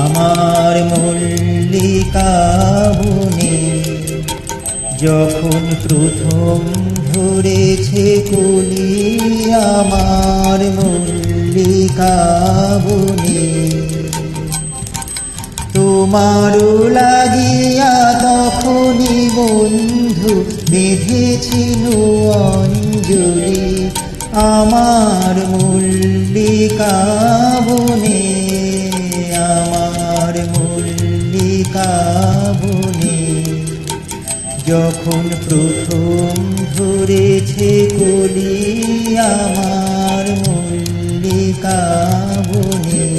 আমার মল্লিকা বনে, যখন প্রথম ধরেছে কলি আমার মল্লিকা বনে, তোমারও লাগিয়া তখনই বন্ধু বেঁধেছিল অঞ্জলি আমার মল্লিকা বনে। যখন প্রথম ধরেছে কলি আমার মল্লিকা বনে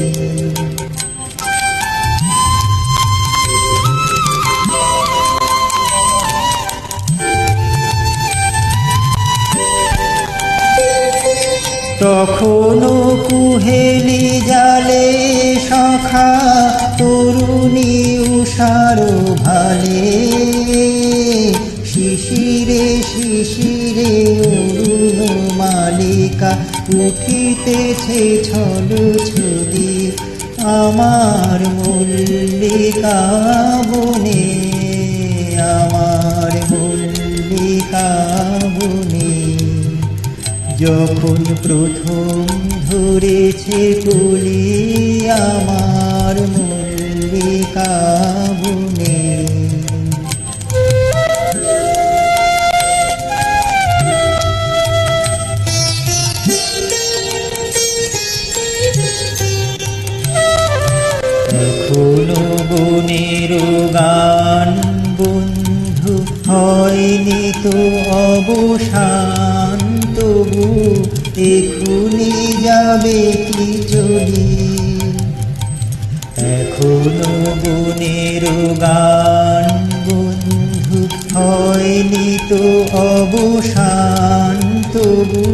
তখনও কুহেলি জালে সখা তরুণী উষার ভালে। শিশিরে শিশিরে অরুণ মালিকা উঠিতেছে ছল ছবি আমার মল্লিকা বনে, আমার মল্লিকা বনে। যখন প্রথম ধরেছে কলি আমার মল্লিকা বনে এখনও বনের গান বন্ধু হয়নি তো অবসান তবু এখুনি যাবে কি চলি এখনও বনের গান বন্ধু, হয়নি তো অবসান, তবু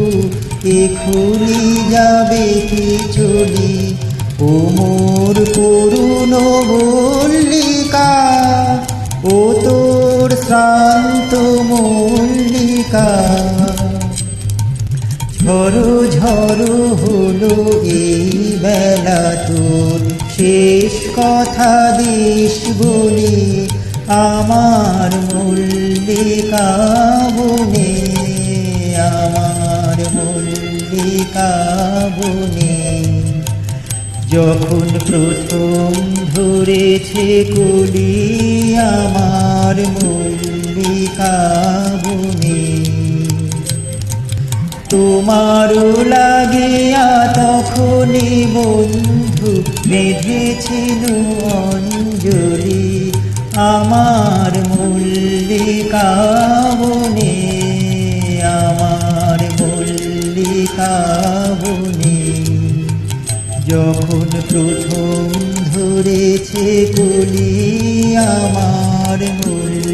এখুনি যাবে কি চলি? ও মোর করুণ মল্লিকা, ও তোর শ্রান্ত মল্লিকা। ঝড়ো ঝড়ো হলো এই বেলা তোর শেষ কথা দিস বলি আমার মল্লিকা বনে আমার মল্লিকা বনে যখন প্রথম ধরেছে কলি আমার মল্লিকা বনে তোমারও লাগিয়া তখনই বন্ধু বেঁধেছিল অঞ্জলি আমার মল্লিকা বনে আমার মল্লিকা বনে যখন প্রথম ধরেছে কলি আমার মল্লিকা